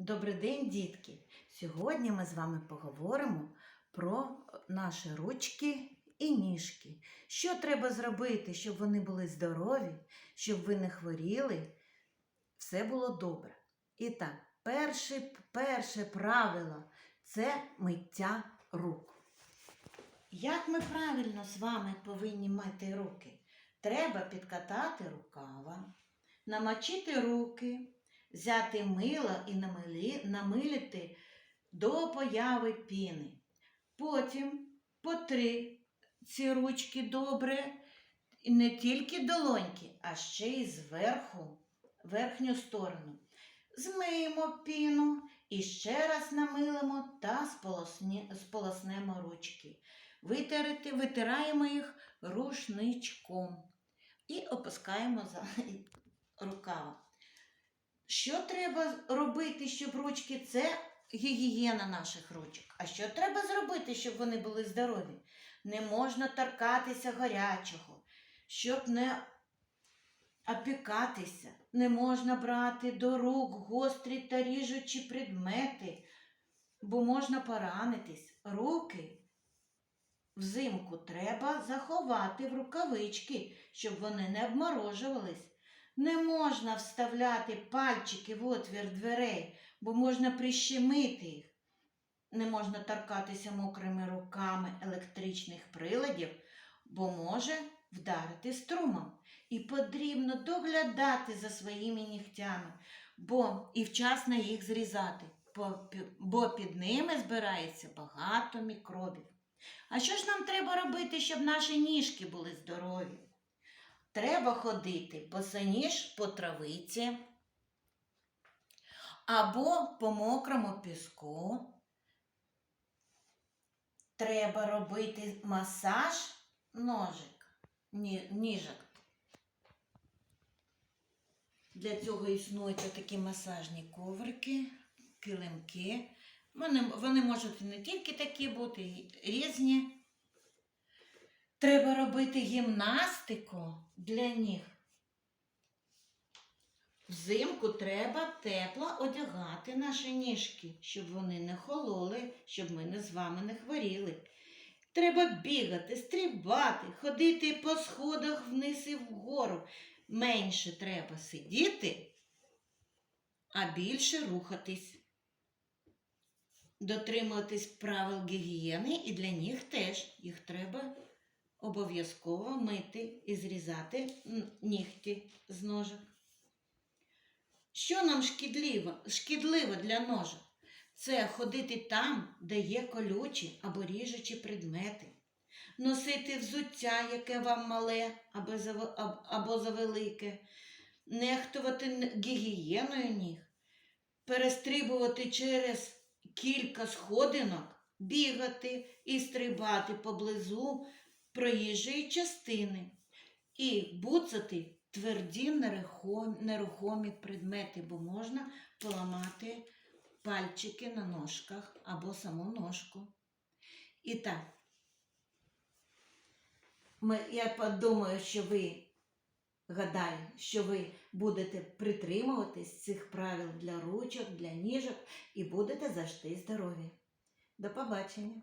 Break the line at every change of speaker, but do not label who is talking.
Добрий день, дітки! Сьогодні ми з вами поговоримо про наші ручки і ніжки. Що треба зробити, щоб вони були здорові, щоб ви не хворіли, все було добре. І так, перше, перше правило це миття рук. Як ми правильно з вами повинні мити руки? Треба підкатати рукава, намочити руки взяти мило і намилити до появи піни. Потім потри ці ручки добре, не тільки долоньки, а ще й зверху, верхню сторону. Змиємо піну і ще раз намилимо та сполоснемо ручки. Витерти, витираємо їх рушничком і опускаємо за рукава. Що треба робити, щоб ручки це гігієна наших ручок. А що треба зробити, щоб вони були здорові? Не можна торкатися гарячого, щоб не опікатися, не можна брати до рук гострі та ріжучі предмети, бо можна поранитись. Руки взимку треба заховати в рукавички, щоб вони не обморожувались. Не можна вставляти пальчики в отвір дверей, бо можна прищемити їх. Не можна торкатися мокрими руками електричних приладів, бо може вдарити струмом. І потрібно доглядати за своїми нігтями, бо і вчасно їх зрізати, бо- під ними збирається багато мікробів. А що ж нам треба робити, щоб наші ніжки були здорові? Треба ходити босоніж по травиці або по мокрому піску. Треба робити масаж ножик, ні, ніжок. Для цього існують такі масажні коврики, килимки. Вони, вони можуть не тільки такі бути, різні. Треба робити гімнастику для ніг. Взимку треба тепло одягати наші ніжки, щоб вони не хололи, щоб ми не з вами не хворіли. Треба бігати, стрибати, ходити по сходах вниз і вгору. Менше треба сидіти, а більше рухатись. Дотримуватись правил гігієни і для ніг теж їх треба обов'язково мити і зрізати нігті з ножок. Що нам шкідливо, шкідливо для ножок? Це ходити там, де є колючі або ріжучі предмети, носити взуття, яке вам мале або завелике, нехтувати гігієною ніг, перестрибувати через кілька сходинок, бігати і стрибати поблизу проїжджої частини і буцати тверді нерухомі, предмети, бо можна поламати пальчики на ножках або саму ножку. І так, я подумаю, що ви гадаю, що ви будете притримуватись цих правил для ручок, для ніжок і будете завжди здорові. До побачення!